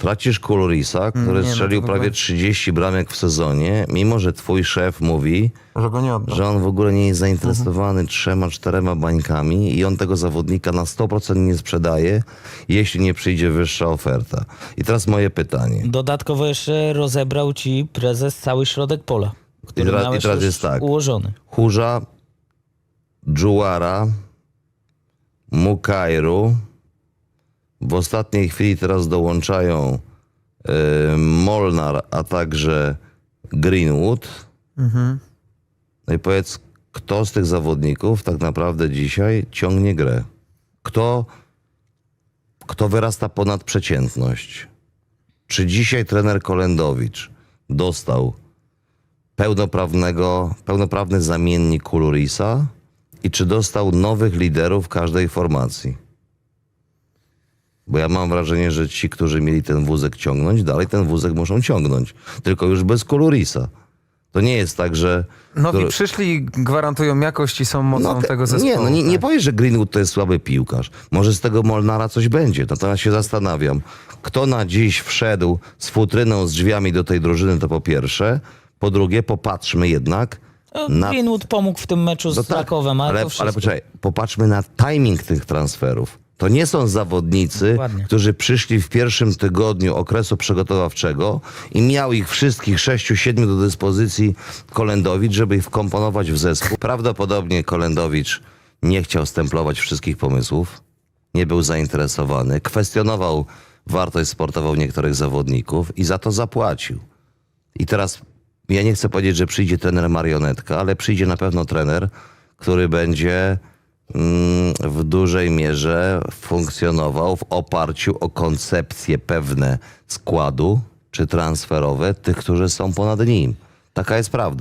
Tracisz Kulurisa, który nie, no strzelił w prawie ogóle- 30 bramek w sezonie, mimo że twój szef mówi, Że go nie odda. że on w ogóle nie jest zainteresowany trzema, czterema bańkami i on tego zawodnika na 100% nie sprzedaje, jeśli nie przyjdzie wyższa oferta. I teraz moje pytanie. Dodatkowo jeszcze rozebrał ci prezes cały środek pola, który teraz- i teraz jest tak. ułożony. Chórza, Dżuara, Mukairu. W ostatniej chwili teraz dołączają y, Molnar, a także Greenwood. No i powiedz, kto z tych zawodników tak naprawdę dzisiaj ciągnie grę? Kto, kto wyrasta ponad przeciętność? Czy dzisiaj trener Kolendowicz dostał pełnoprawnego, pełnoprawny zamiennik Kulurisa i czy dostał nowych liderów każdej formacji? Bo ja mam wrażenie, że ci, którzy mieli ten wózek ciągnąć, dalej ten wózek muszą ciągnąć. Tylko już bez Kulurisa. To nie jest tak, że... Nowi który- przyszli, gwarantują jakość i są mocą te- tego zespołu. Nie, no nie, nie tak. powiesz, że Greenwood to jest słaby piłkarz. Może z tego Molnara coś będzie. Natomiast się zastanawiam, kto na dziś wszedł z futryną, z drzwiami do tej drużyny, to po pierwsze. Po drugie, popatrzmy jednak No, na Greenwood pomógł w tym meczu z no tak, Krakowem, ale, ale, ale poczekaj, popatrzmy na timing tych transferów. To nie są zawodnicy, Dokładnie. którzy przyszli w pierwszym tygodniu okresu przygotowawczego i miał ich wszystkich sześciu, siedmiu do dyspozycji Kolendowicz, żeby ich wkomponować w zespół. Prawdopodobnie Kolendowicz nie chciał stemplować wszystkich pomysłów, nie był zainteresowany, kwestionował wartość sportową niektórych zawodników i za to zapłacił. I teraz ja nie chcę powiedzieć, że przyjdzie trener marionetka, ale przyjdzie na pewno trener, który będzie w dużej mierze funkcjonował w oparciu o koncepcje pewne składu czy transferowe tych, którzy są ponad nim. Taka jest prawda.